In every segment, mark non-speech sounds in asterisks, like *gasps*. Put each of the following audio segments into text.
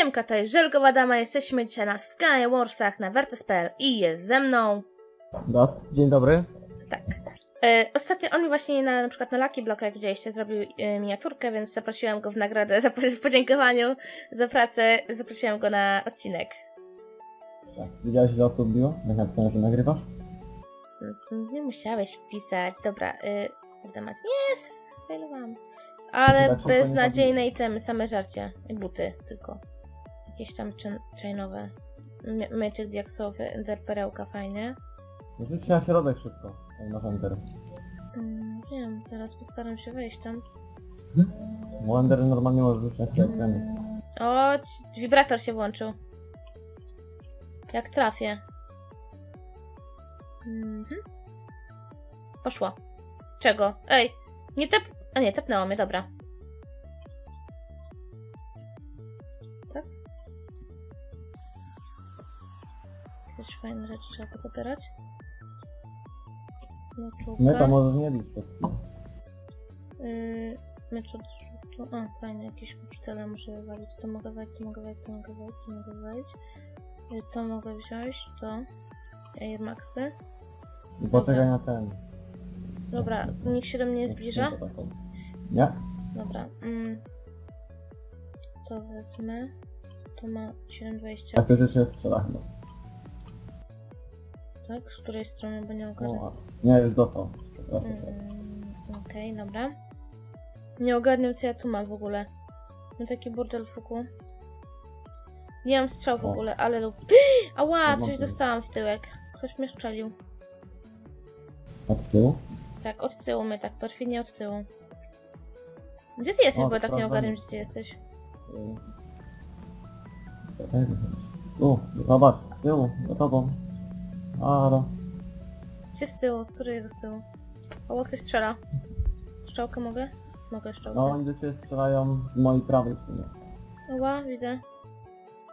Siemka, to jest Żelkowa Dama, jesteśmy dzisiaj na Skywarsach na Vertes.pl i jest ze mną... Gast, dzień dobry. Tak. E, ostatnio on mi właśnie na, na przykład na Lucky Block, jak widzieliście, zrobił e, miniaturkę, więc zaprosiłam go w nagrodę, za, w podziękowaniu za pracę, zaprosiłam go na odcinek. Tak. Widziałeś ile osób biło? Jak napisałem, że nagrywasz? Mm, Nie musiałeś pisać, dobra, y, nie, sfailowałam. Ale nie beznadziejne itemy, same żarcie i buty tylko. Jakieś tam chain- chainowe. My- Mieczyk diaksowy, ender perełka, fajnie. Rzuć się na środek szybko, masz Ender. Mm, wiem, zaraz postaram się wejść tam. Bo Ender normalnie może rzucić na środek ekranu. O, wibrator się włączył. Jak trafię. Mhm. Poszło. Czego? Ej, nie tep... A nie, tepnęło mnie, dobra. Jakieś fajne rzeczy trzeba pozabierać. Meczułka. Nie, to możesz nie chwilę. Yy, mecz odrzutu. A, fajne, jakieś sztele muszę wywalić. To mogę wejść, to mogę wejść, to mogę wejść, to mogę wejść. Yy, to mogę wziąć, to. Air Maxy. I poczekaj na ten. Dobra, nikt się do mnie nie zbliża. Nie? Dobra. Mm. To wezmę. To ma 7,20. Tak to jeszcze strzela chyba. Tak? Z której strony, bo nie ogarnę. No, nie, już dostał. Mm, Okej, dobra. Nie ogarniam co ja tu mam w ogóle. Mam taki burdel w fuku. Nie mam strzał w O. ogóle, ale lub... *gasps* Ała, Mam coś dostałam w tyłek. Ktoś mnie szczelił. Od tyłu? Tak, od tyłu my, tak, perfidnie od tyłu. Gdzie ty jesteś, O, bo ja tak nie sprawdzam. ogarniam, gdzie ty jesteś. Czekaj, Tu, zobacz, z tyłu, za tobą. A, no. Gdzie z tyłu? Z którego z tyłu? O, ktoś strzela. Szczałkę mogę? Mogę szczałkę. No, oni do ciebie strzelają z mojej prawej w sumie. Ała, widzę.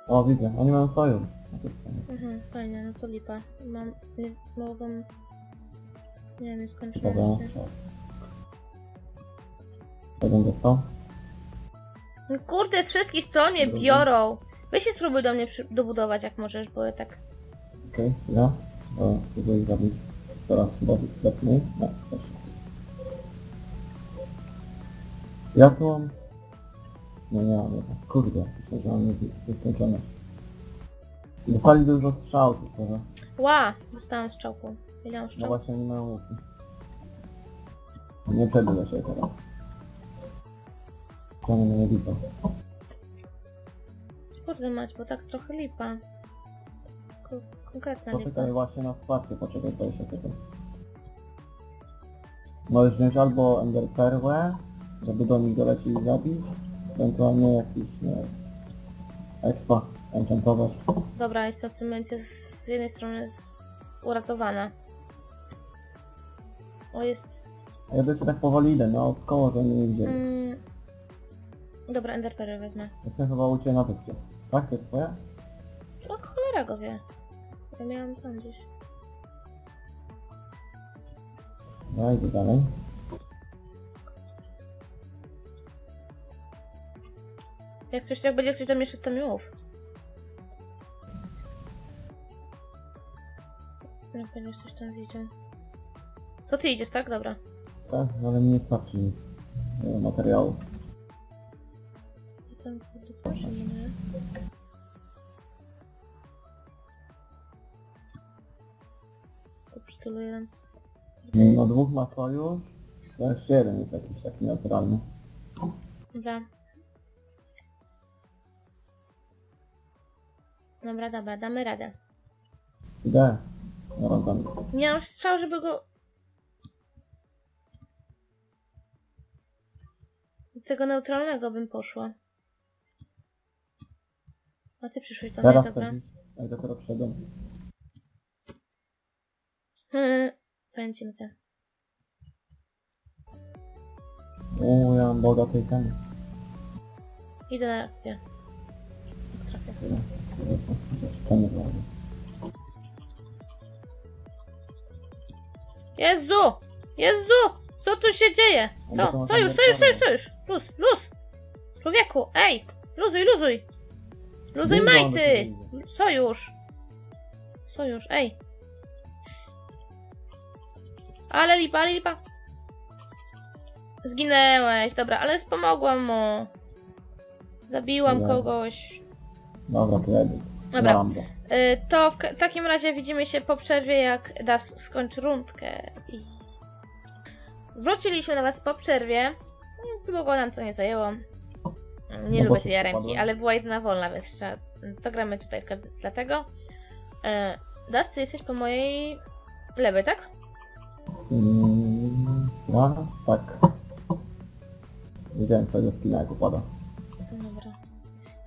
O, widzę, oni mają sojusz. No to fajnie. Mhm, fajnie, no to lipa. Mam, nie, mogę... Nie wiem, nie Dobra, no. Jeden dostał. No kurde, z wszystkich stron mnie Drugi. biorą. Weź się spróbuj do mnie przy, dobudować jak możesz, bo ja tak... Okej, ja. O, spróbuję zabić. Teraz chyba zepnij. No, też. Ja tu mam... Nie, nie mam jedno. Kurde, myślę, że mam nieskończone. Dostali dużo strzał, tylko że... Ła! Dostałam strzałką. Wiedziałam No strzał. właśnie nie mają łuki. Nie przebiję się teraz. Kłamie mnie nie widzą. Kurde mać, bo tak trochę lipa. Ko konkretna. Poczekaj właśnie na wsparcie, poczekaj 20 sekund. Możesz wziąć albo Ender Perłę, żeby do nich dolecieć i zabić, ewentualnie jakiś, nie wiem, expa, enchantować. Dobra, jestem w tym momencie z jednej strony z... uratowana. O, jest... A ja jeszcze tak powoli idę, no koło, że mnie nie widzieli. Mm... Dobra, enderpery wezmę. Jestem chyba u Ciebie na wyspie. Tak, to jest twoje? O, cholera go wie. Ja miałam tam gdzieś. Ja idę dalej. Jak coś, jak będzie ktoś do mnie szedł, to mi mów. Jak będziesz coś tam widział. To ty idziesz, tak? Dobra. Tak, ale mi nie starczy nic. e, Materiału. Tam kurde to zimne. Tu tylu jeden. No dwóch ma sojusz, to jeszcze jeden jest jakiś taki naturalny. Dobra. Dobra, dobra, damy radę. Idę. No tam. Nie mam strzał, żeby go... Tego neutralnego bym poszła. A ty przyszłeś do mnie, Teraz dobra. Ja dopiero przyszedłem. Hmm, pędzinkę. O, ja mam bogatej ten. Idę na akcję. Trafię. Jezu! Jezu! Co tu się dzieje? To sojusz, sojusz, sojusz, sojusz! Luz, luz! Człowieku, ej! Luzuj, luzuj! Luzuj majty! Sojusz! Sojusz, ej! Ale lipa, ale lipa! Zginęłeś, dobra, ale pomogłam mu. Zabiłam Dobra. kogoś. Dobra, to jedę. Dobra. Mam go. Y, to w takim razie widzimy się po przerwie, jak Das skończy rundkę. I... Wróciliśmy do Was po przerwie. Mm, Długo nam to nie zajęło. Nie No bo lubię tej jaremki, wpadłem. ale była jedyna wolna, więc trzeba... to gramy tutaj w każdy... dlatego. E, Das, ty jesteś po mojej lewej, tak? Mm, no, tak. Wiedziałem twojego skina jak upada. Dobra.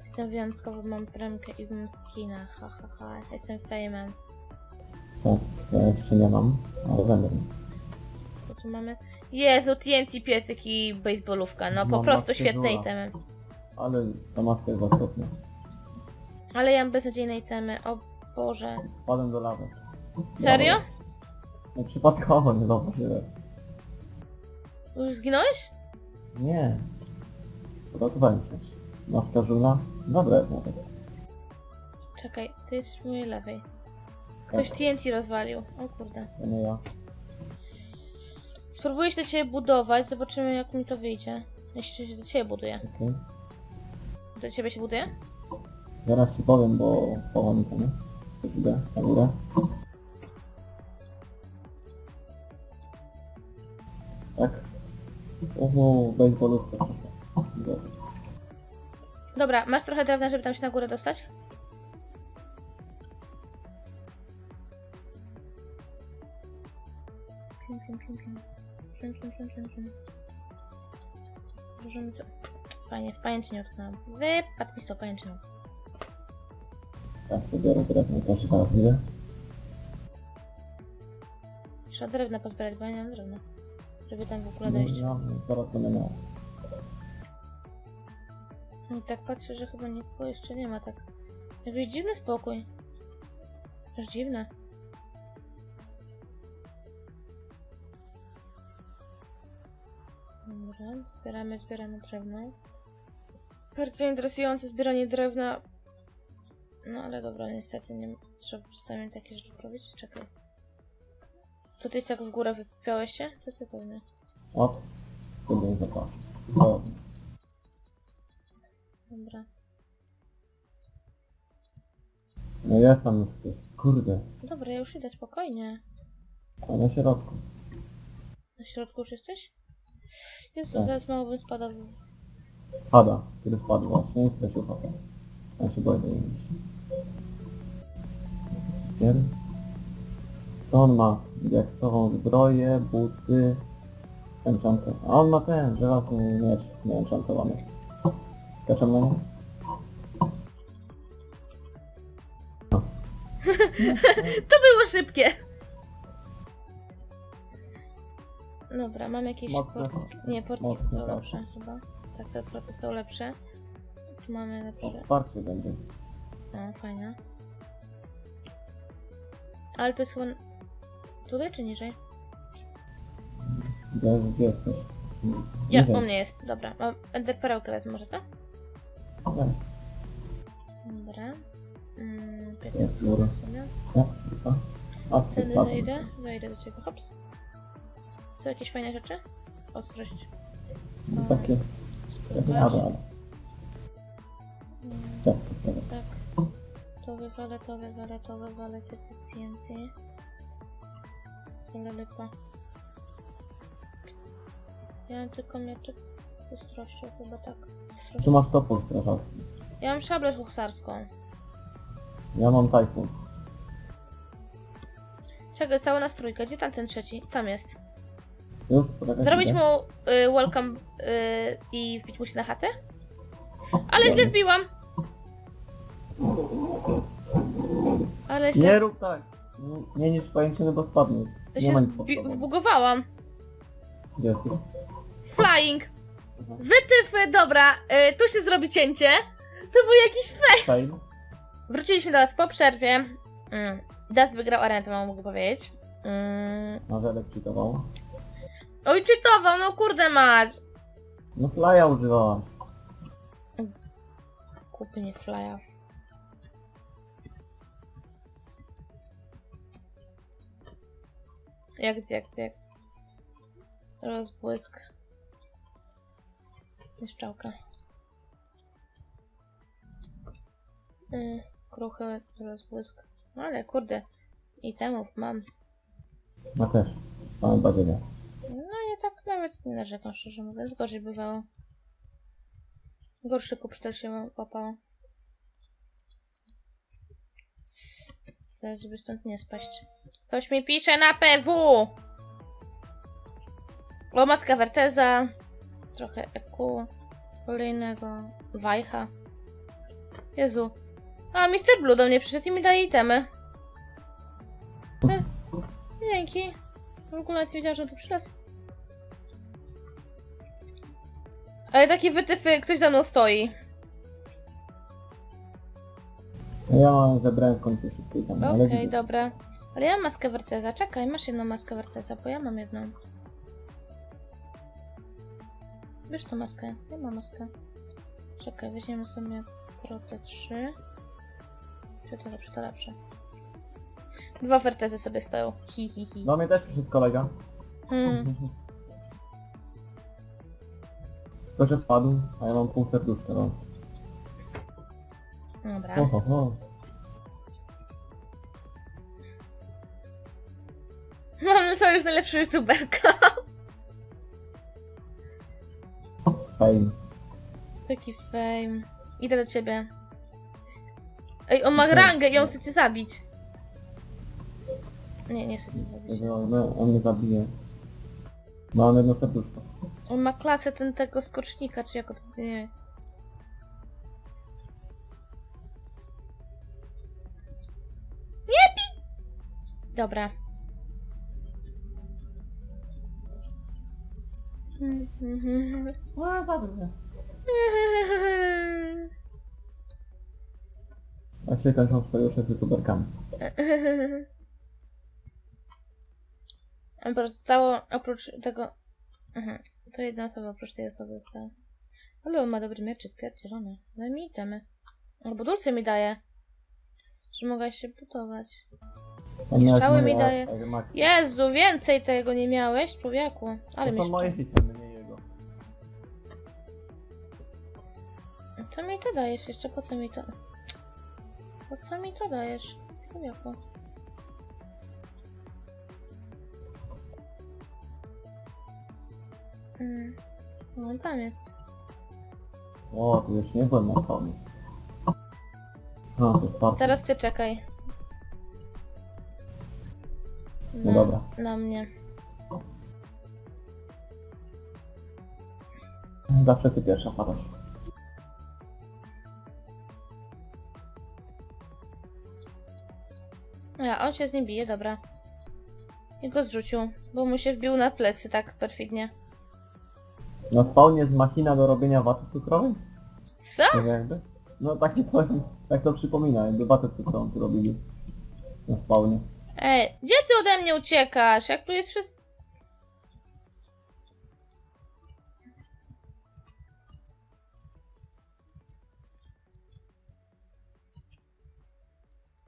Jestem wyjątkowy, mam premkę i mam skina. Ha, ha, ha. Jestem fejmem. Tak, ja jeszcze nie mam, ale będę. Co tu mamy? Jezu, TNT, piecyk i baseballówka. No po Mam prostu maskę świetne żula. itemy. Ale ta maska jest okropna. Ale ja mam beznadziejne itemy. O Boże. Wpadłem do lawy. Serio? Dobra. No przypadkowo, nie zauważyłem. Już zginąłeś? Nie. Uratowałem się. Maska żula? Dobra jest nawet. Czekaj, ty jesteś po mojej lewej. Ktoś TNT rozwalił. O kurde. To nie ja. Spróbuję się do ciebie budować, zobaczymy jak mi to wyjdzie. Jeśli się do ciebie buduje. Okej. Do ciebie się buduje? Zaraz ci powiem, bo połowa mi to, nie? Idę na górę. Oho, baseballówka. Dobra. Dobra, masz trochę drewna, żeby tam się na górę dostać? Czum, czum. Czum, czum, czum, czum, czum. Dużo mi to... Fajnie, w pajęczynie utknęłam. Wypadł mi z tą pajęczyną. Ja sobie biorę drewno, też zaraz idę. Trzeba drewna pozbierać, bo ja nie mam drewna. Żeby tam w ogóle No, dojść. ja zaraz będę miał. I tak patrzę, że chyba nikogo jeszcze nie ma, tak. Jakiś dziwny spokój. Aż dziwne. Dobra, zbieramy, zbieramy drewno. Bardzo interesujące zbieranie drewna. No ale dobra, niestety nie trzeba czasami takie rzeczy robić. Czekaj. To ty jest tak w górę wypiąłeś się? To ty pewnie. O, nie zobaczę. O, Dobra. no jest tam już. Kurde, Dobra, ja już idę spokojnie. a na środku. Na środku już jesteś? Jezu, Tak. zaraz mało bym spadał w... Pada, kiedy wpadł właśnie, i chce się upadać. Ja się boję. Serio? Co on ma? Diaksową zbroję, buty, enchantę. A on ma ten, żelazny miecz, nie enchantowany. Skaczem na? *laughs* To było szybkie! Dobra, mam jakieś... Mocne. Nie, portki Mocne, są tak. lepsze chyba. Tak, te porty są lepsze. Tu mamy lepsze... wsparcie będzie. O, fajne. Ale to jest chyba... Tutaj czy niżej? Wiesz, gdzie jesteś? Ja, u mnie jest. Dobra, mam Ender perełkę wezmę może, co? Nie. Dobra. Mm, Jest góra. dobra. A, Wtedy zejdę, zejdę do ciebie. Hops. Są jakieś fajne rzeczy? Ostrość. No, Takie, Spróbować. ale, ale. Mm, Ciasto sobie. Tak. To wywalę, to wywalę, to wywalę, piecyk TNT. Ale lipa. Ja mam tylko mieczyk z ostrością, chyba tak. Ostrością. masz topór strażacki. Ja mam szablę huksarską. Ja mam tajfun. Czego zostało nas trójkę? Gdzie tam ten trzeci? Tam jest. Już? Poczekaj Zrobić chwilę. mu y, welcome y, i wbić mu się na chatę? Ale źle wbiłam! Ale źle Nie rób tak! Nie- Nie niż pajęczyny, bo spadnie. Ja Nie się zbi- jesteś? Flying! Aha. Wytyfy, dobra, y, tu się zrobi cięcie. To był jakiś. Fail? Wróciliśmy do was po przerwie. Mm. Dat wygrał arenę, to mam mogę powiedzieć. Mm. Na żelek cheatował. Oj, czytował, no kurde mać. No flya używałaś. Kupy nie flya. Jak jak jak Rozbłysk. Pieszczałka. Yy, kruchy rozbłysk. No ale kurde, itemów mam. No też. Same badziewie. No ja tak nawet nie narzekam, szczerze mówiąc. Gorzej bywało. Gorszy kupsztel się łapał. Teraz, żeby stąd nie spaść. Ktoś mi pisze na PW! O, matka Werteza. Trochę EQ. Kolejnego. Wajcha. Jezu. A, Mr. Blue do mnie przyszedł i mi daje itemy. E, dzięki. W ogóle nawet nie wiedziałam, że on tu przylazł. Ale takie wytyfy, ktoś za mną stoi. Ja zebrałem w końcu wszystkie tam, ale Okej, widzę. dobra. Ale ja mam maskę Werteza. Czekaj, masz jedną maskę Werteza, bo ja mam jedną. Bierz tą maskę. Ja mam maskę. Czekaj, weźmiemy sobie protę 3. Czy to lepsze, to lepsze. Dwa Wertezy sobie stoją. Hi, hi, hi. Do mnie też przyszedł kolega. Hmm. Tylko, że wpadł, a ja mam pół serduszka, no. Dobra. Ho, ho, ho. Mam na co już najlepszy youtuberka. Fajnie. Taki fame. Idę do ciebie. Ej, on ma rangę i on chce cię zabić. Nie, nie chce cię zabić. Żeby on, on mnie zabije. Mam jedno serduszko. On ma klasę ten tego skocznika, czy jako to nie. Nie pi... Dobra. No, dobrze. A się kończą sojusze z youtuberkami. A Pozostało oprócz tego... Mhm. To jedna osoba oprócz tej osoby została. Ale on ma dobry mieczyk, pierdzielony. Daj mi itemy. Albo dulce mi daje. Że mogę się budować. On Strzały mi daje. Jezu, więcej tego nie miałeś, człowieku. Ale To są moje hitemy, nie jego. Co mi to dajesz jeszcze? Po co mi to... Po co mi to dajesz? Człowieku. Mm. No tam jest. O, już nie byłem na jest bardzo. Teraz ty czekaj. No dobra. Na mnie. Zawsze ty pierwsza padasz. A, on się z nim bije, dobra. I go zrzucił, bo mu się wbił na plecy tak perfidnie. Na spawnie jest machina do robienia waty cukrowej? Co? Tak jakby? No takie coś, tak to przypomina, jakby watę cukrową tu robili. Na spawnie. Ej, gdzie ty ode mnie uciekasz? Jak tu jest wszystko...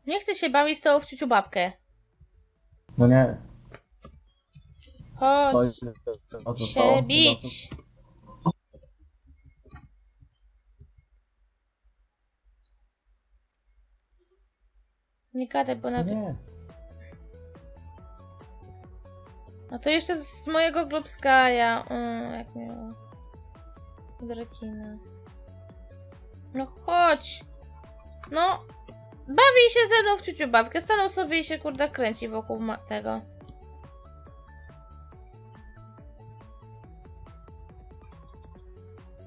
Nie chcę się bawić z tą w ciuciu babkę. No nie, Chodź się bić. Nie gadaj, bo na... Nie, A to jeszcze z mojego Globskaja. Mm, jak miało. Drakina. No chodź! No! Bawi się ze mną w ciuciu babkę. Stanął sobie i się kurde kręci wokół tego.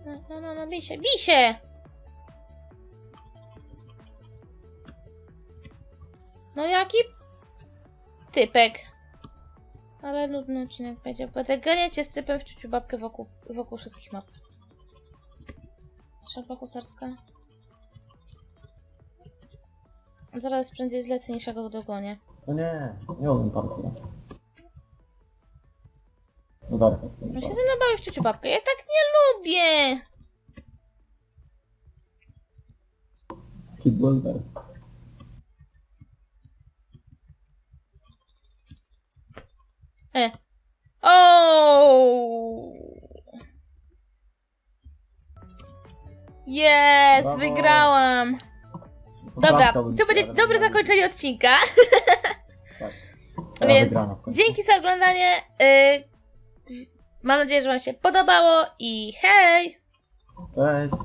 No, no, no, no, bij się, bij się! No jaki typek. Ale nudny odcinek będzie. Będę ganiać się z typem w ciuciu babkę wokół, wokół wszystkich map. Szarpa husarska. Zaraz prędzej zlecę niż ja go dogonię. no nie, nie umiem parkoura. No dobra, On się ze mną bawi w ciuciu babkę. Ja tak nie lubię! Kid Jest, Brawo. wygrałam. Dobra, to będzie dobre zakończenie odcinka. Tak. *laughs* Więc dzięki za oglądanie. Y, mam nadzieję, że Wam się podobało i hej! Cześć.